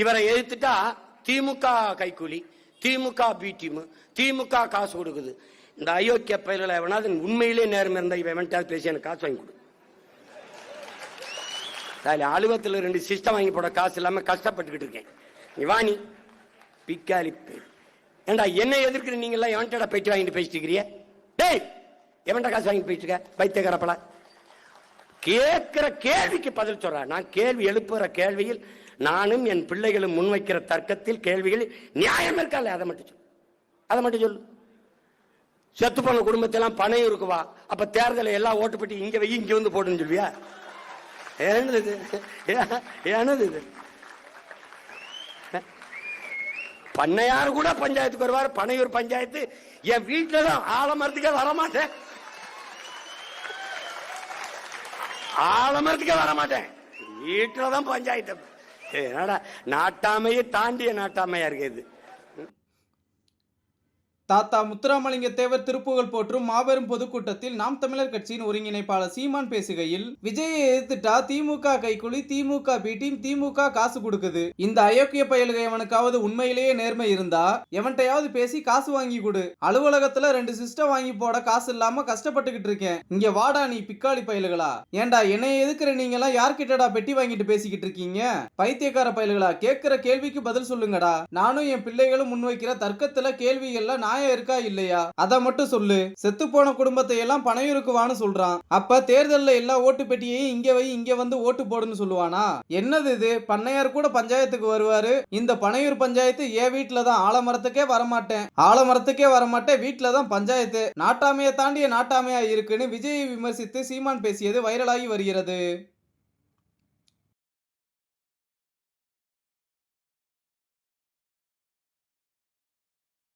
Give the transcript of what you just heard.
இவரை எதிர்த்துட்டா திமுக கைக்கூலி திமுக B team திமுக காசு கொடுக்குது. இந்த அயோக்கிய பயிர்களை எவனாவது உண்மையிலே நேரம் இருந்தா இவன் எவன்ட்டாவது பேசி எனக்கு காசு வாங்கி கொடு. அதில் அலுவலகத்தில் ரெண்டு சிஸ்டம் வாங்கி போட காசு இல்லாமல் கஷ்டப்பட்டுக்கிட்டு இருக்கேன். நீ வாணி பிக்காலி ஏண்டா என்ன எதிர்க்கிற நீங்க எவன்டா பேச்சு வாங்கிட்டு பேசிட்டு இருக்கிறிய டேய் எவன்டா காசு வாங்கிட்டு போயிட்டு இருக்க? பைத்தியக்காரப்பல கேட்கிற கேள்விக்கு பதில் சொல்றார் நான் கேள்வி எழுப்புற கேள்வியில் நானும் என் பிள்ளைகளும் முன்வைக்கிற தர்க்கத்தில் கேள்விகளில் நியாயம் இருக்கல அதை மட்டும் சொல்லு. அதை மட்டும் சொல்லு. செத்து போன குடும்பத்தெல்லாம் பணம் இருக்குவா? அப்ப தேர்தலை எல்லாம் ஓட்டு பெட்டி இங்க வை இங்க வந்து போட்டுன்னு சொல்வியா என்னது இது? என்னது இது? பண்ணையார் கூட பஞ்சாயத்துக்கு வருவார். பனையூர் பஞ்சாயத்து என் வீட்டுல தான் ஆலமரத்துக்கே வரமாட்டேன். ஆலமரத்துக்கே வரமாட்டேன் வீட்டில் தான் பஞ்சாயத்து. என்னடா நாட்டாமையை தாண்டிய நாட்டாமையா இருக்குது தாத்தா முத்துராமலிங்க தேவர் திருப்புகழ் போற்றும் மாபெரும் பொதுக்கூட்டத்தில் நாம் தமிழர் கட்சியின் ஒருங்கிணைப்பாளர் சீமான் பேசுகையில் விஜயை எதிர்த்துட்டா திமுக கைக்குலி திமுக பி டீம் திமுக காசு கொடுக்குது. இந்த அயோக்கிய பயலுக எவனுக்காவது உண்மையிலேயே நேர்மை இருந்தா எவன்கிட்டயாவது பேசி காசு வாங்கி கொடு. அலுவலகத்துல ரெண்டு சிஸ்டம் வாங்கி போட காசு இல்லாம கஷ்டப்பட்டுக்கிட்டு இருக்கேன். இங்க வாடா நீ பிக்காளி பயலுகளா? ஏன்டா என்னைய எதுக்குற நீங்க எல்லாம் யார்கிட்டடா பெட்டி வாங்கிட்டு பேசிக்கிட்டு இருக்கீங்க? பைத்தியக்கார பயலுகளா? கேட்கிற கேள்விக்கு பதில் சொல்லுங்கடா. நானும் என் பிள்ளைகளும் முன்வைக்கிற தர்க்கத்துல கேள்விகள்ல நியாயம் இருக்கா இல்லையா? அத மட்டும் சொல்லு. செத்து போன குடும்பத்தை எல்லாம் பனையூருக்கு வான்னு சொல்றான். அப்ப தேர்தல்ல எல்லா ஓட்டு பெட்டியையும் இங்க வை இங்க வந்து ஓட்டு போடுன்னு சொல்லுவானா? என்னது இது? பண்ணையார் கூட பஞ்சாயத்துக்கு வருவாரு? இந்த பனையூர் பஞ்சாயத்து என் வீட்டுல தான். ஆலமரத்துக்கே வரமாட்டேன். ஆலமரத்துக்கே வரமாட்டேன். வீட்டுல தான் பஞ்சாயத்து. நாட்டாமையை தாண்டிய நாட்டாமையா இருக்குன்னு விஜயை விமர்சித்து சீமான் பேசியது வைரலாகி வருகிறது.